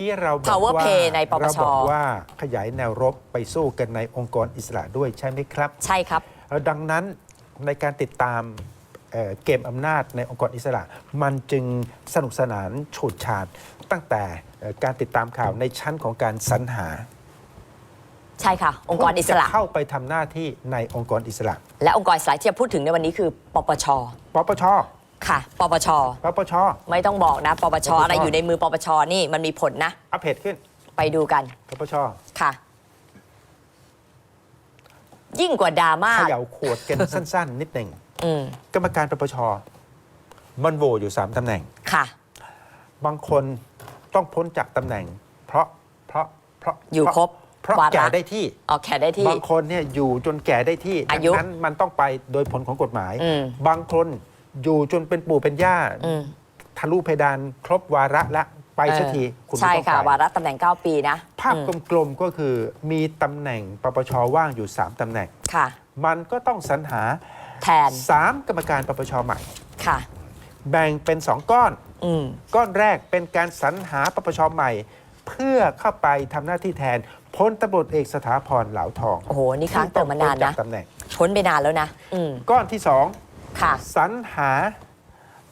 กี้เราบอก Power ว่า Play ในปปช เราบอกว่าขยายแนวรบไปสู้กันในองค์กรอิสระด้วยใช่ไหมครับ ใช่ครับเอ่อดังนั้นในการติดตามเอ่อเกมอำนาจในองค์กรอิสระ มันจึงสนุกสนานฉูดฉาดตั้งแต่เอ่อการติดตามข่าวในชั้นของการสรรหาใช่ค่ะ องค์กรอิสระ จเข้าไปทำหน้าที่ในองค์กรอิสระและองค์กรอิสระที่จะพูดถึงในวันนี้คือ ปปช ปปช ค่ะ ปปช ปปช ไม่ต้องบอกนะ ปปช ปปช อะไรอยู่ในมือปปช นี่มันมีผลนะ อัปเดตขึ้นไปดูกัน ปปชค่ะ ยิ่งกว่าดราม่าเขย่าขวดกัน สั้น ๆ นิดหนึ่งอืม กรรมการปปชมันโหวอยู่ 3ตำแหน่ง ค่ะ บางคนต้องพ้นจากตำแหน่ง เพราะเพราะเพราะอยู่ครบเพราะวาระ แก่ได้ที่เอาแขนได้ที่ บางคนเนี่ยอยู่จนแก่ได้ที่อาดัยุงนั้นมันต้องไปโดยผลของกฎหมาย อืม บางคน อยู่จนเป็นปู่เป็นย่าอืมทะลุเพดานครบวาระละไปสักทีคุณไม่ใช่ต้องค่ะ ไปวาระตำแหน่ง 9 ปีนะภาพอืมกลมๆก็คือมีตำแหน่งปปชว่างอยู่ 3ตำแหน่ง ค่ะ มันก็ต้องสรรหา แทน3 กรรมการปปชใหม่ ค่ะ แบ่งเป็น 2 ก้อน อืม ก้อนแรกเป็นการสรรหาปปชใหม่ เพื่อเข้าไปทำหน้าที่แทนพลตำรวจเอกสถาพรเหลาทองโอ้โหนี่ค้างเติมมานานที่ต้องพ้นะจากตำแหน่ง พ้นไปนานแล้วนะ อืม ก้อนที่สอง ค่ะ สรรหา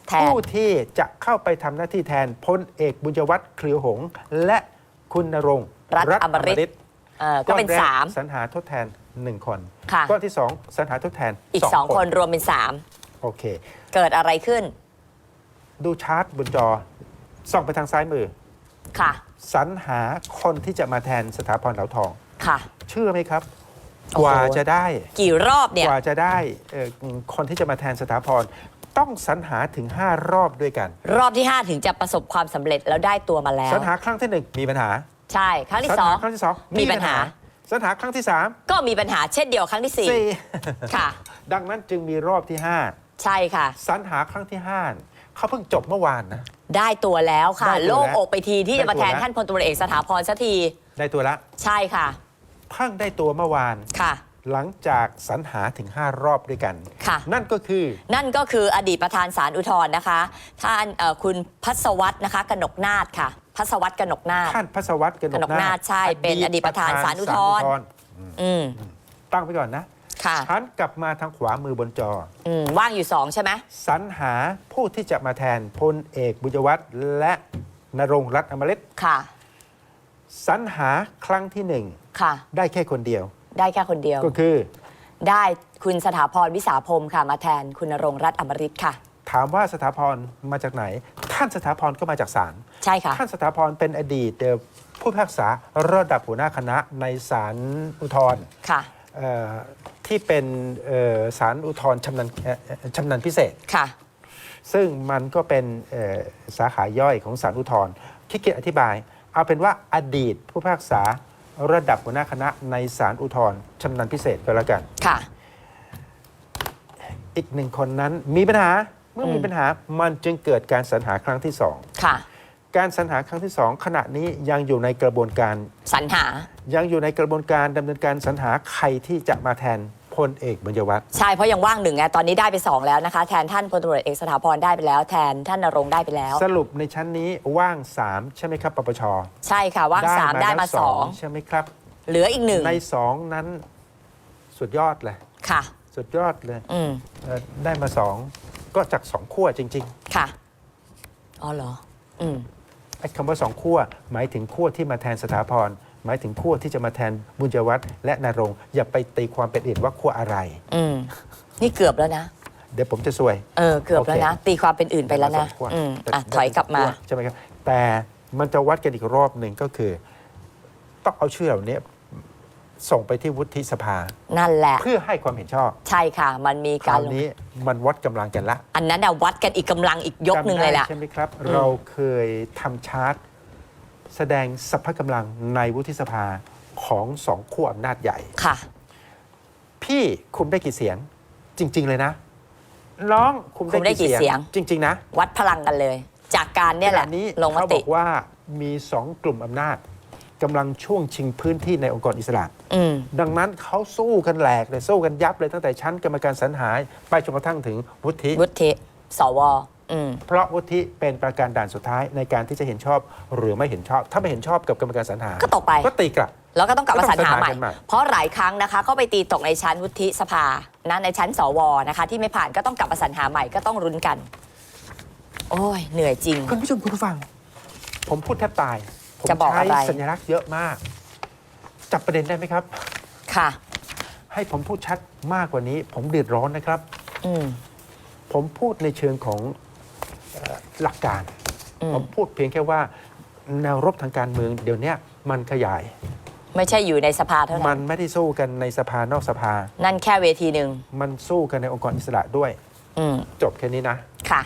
แทน ผู้ที่จะเข้าไปทำหน้าที่แทนพลเอกบุญยวัฒน์เครือหงษ์และคุณนรงค์รัฐอมฤตตเออก็เป็นก้อแรสาม สรรหาทดแทนหนึ่งคนค่ะ ก้อนที่สองสรรหาทดแทนอีกสองคนรวมเป็นสามโอเค เกิดอะไรขึ้นดูชาร์ตบนจอส่องไปทางซ้ายมือ ค่ะ สรรหาคนที่จะมาแทนสถาพรเหลาทอง ค่ะ เชื่อไหมครับโอ้โห กว่าจะได้ กี่รอบเนี่ย กว่าจะได้เอ่อคนที่จะมาแทนสถาพรต้องสรรหาถึง 5 รอบด้วยกัน รอบที่ 5 ถึงจะประสบความสำเร็จแล้วได้ตัวมาแล้วสรรหาครั้งที่หนึ่งมีปัญหา ใช่ ครั้งที่สรรสอหางครั้งที่สองมีปัญหาสรรหาครั้งที่สามก็มีปัญหาเช่นเดียวครั้งที่สี่สี่ค่ะ ดังนั้นจึงมีรอบที่ใช่ค่ะ5สรรหาครั้งที่ห้าเขาเพิ่งจบเมื่อวานนะได้ตัวแล้วค่ะได้ตัวแล้วโล่งอกไปทีที่จะมาแทนได้ตัวแล้วท่านพลตำรวจเอกสถาพรสักที ได้ตัวละ ใช่ค่ะ เพิ่งได้ตัวเมื่อวาน ค่ะ หลังจากสรรหาถึง 5 รอบด้วยกัน ค่ะ นั่นก็คือ นั่นก็คืออดีตประธานศาลอุทธรณ์นะคะ ท่านเอ่อคุณพัศวัตรนะคะกนกนาถค่ะ พัศวัตรกนกนาถ ท่านพัศวัตรกนกนกกนานาถถใช่เป็นอดีตประธานศาลอุทธรณ์ศาลอืม ตั้งไปก่อนนะค่ะหันกลับมาทางขวามือบนจอ อืม ว่างอยู่สองใช่ไหม สรรหาผู้ที่จะมาแทนพลเอกบุญยวัฒน์และนรงค์รัตน์อมฤตค่ะ สรรหาครั้งที่หนึ่งค่ะ ได้แค่คนเดียว ได้แค่คนเดียว ก็คือ ได้คุณสถาพรวิสาพรมค่ะมาแทนคุณณรงค์รัตน์อมฤตค่ะ ถามว่าสถาพรมาจากไหน ท่านสถาพรก็มาจากศาลใช่ค่ะ ท่านสถาพรเป็นอดีตเอ่อผู้พิพากษาระดับหัวหน้าคณะในศาลอุทธรณ์ค่ะ เอ่อที่เป็นเอ่อศาลอุทธรณ์ชำนาญเอ่อเอ่อชำนาญพิเศษ ค่ะ ซึ่งมันก็เป็นเอ่อสาขาย่อยของศาลอุทธรณ์ขี้เกียจอธิบาย เอาเป็นว่าอดีตผู้พิพากษาระดับหัวหน้าคณะในศาลอุทธรณ์ชำนาญพิเศษก็แล้วกัน ค่ะ อีกหนึ่งคนนั้นมีปัญหาเมื่อมีอืมปัญหามันจึงเกิดการสรรหาครั้งที่สองค่ะ การสรรหาครั้งที่สองขณะนี้ยังอยู่ในกระบวนการ สรรหา ยังอยู่ในกระบวนการดำเนินการสรรหาใครที่จะมาแทน พลเอกบุญยวัฒน์ใช่เพราะยังว่างหนึ่งไงตอนนี้ได้ไปสองแล้วนะคะ แทนท่านพลตำรวจเอกสถาพรได้ไปแล้ว แทนท่านณรงค์ได้ไปแล้ว สรุปในชั้นนี้ว่าง 3 ใช่ไหมครับปปชใช่ค่ะ ว่างสามได้มาแล้วสองใช่ไหมครับ เหลืออีกหนึ่งในสองนั้นสุดยอดเลยค่ะ สุดยอดเลยอืมเอ่อได้มาสองก็จากสองขั้วจริง ค่ะอ๋อเหรอ อืม ๆ ไอ้คำว่าสองขั้วหมายถึงขั้วที่มาแทนสถาพร หมายถึงขั้วที่จะมาแทนบุญยวัฒน์และนรงค์อย่าไปตีความเป็นอื่นว่าขั้วอะไร อืมนี่เกือบแล้วนะ เดี๋ยวผมจะซวย เออ เกือบแล้วนะ ตีความเป็นอื่นไปแล้วนะด้มาสองขั้วอืมแต่อะถอยกลับมาได้สองขั้วใช่ไหมครับ แต่มันจะวัดกันอีกรอบหนึ่งก็คือ ต้องเอาชื่อเหล่านี้ส่งไปที่วุฒิสภา นั่นแหละ เพื่อให้ความเห็นชอบ ใช่ค่ะ มันมีคการราวนี้มันวัดกำลังกันละ อันนั้นน่ะวัดกันอีกกำลังอีกยกหนึ่งเลยแหละจำได้ใช่ไหมครับอืมเราเคยทำชาร์ต แสดงสรรพกำลังในวุฒิสภาของสองขั้วอำนาจใหญ่ ค่ะ พี่คุมได้กี่เสียง จริง ๆ เลยนะน้องคุมคุมได้ได้กี่กี่เสีเสียยง ง จริง ๆ นะวัดพลังกันเลย จากการเนี่ยแหละขณะนี้ลงมเขาบติอกว่ามีสองกลุ่มอำนาจกำลังช่วงชิงพื้นที่ในองค์กรอิสระ อืม ดังนั้นเขาสู้กันแหลกเลยสู้กันยับเลยตั้งแต่ชั้นกรรมการสรรหาไปจนกระทั่งถึงวุฒิวุฒิสวอืม เพราะวุฒิเป็นประการด่านสุดท้ายในการที่จะเห็นชอบหรือไม่เห็นชอบ ถ้าไม่เห็นชอบกับกรรมการสรรหา ก็ตกไป ก็ตีกลับ แล้วก็ต้องกลับมาสรรหาใหม่ก็ต้องสรรหากันใหม่เพราะหลายครั้งนะคะก็ไปตีตกในชั้นวุฒิสภานะในชั้นสวนะคะ ที่ไม่ผ่านก็ต้องกลับมาสรรหาใหม่ก็ต้องรุ้นกัน โอ้ยเหนื่อยจริง คุณผู้ชมคุณผู้ฟัง ผมพูดแทบตาย ผมจะบอกใช้อะไรสัญลักษณ์เยอะมาก จับประเด็นได้ไหมครับ ค่ะ ให้ผมพูดชัดมากกว่านี้ ผมเดือดร้อนนะครับ อืม ผมพูดในเชิงของเอ่อ หลักการอืมผมพูดเพียงแค่ว่า แนวรบทางการเมืองเดี๋ยวเนี้ยมันขยาย ไม่ใช่อยู่ในสภาเท่ามันั้นนไม่ได้สู้กันในสภานอกสภา นั่นแค่เวทีหนึ่งมันสู้กันในองค์กรอิสระด้วยอืมจบแค่นี้นะค่ะ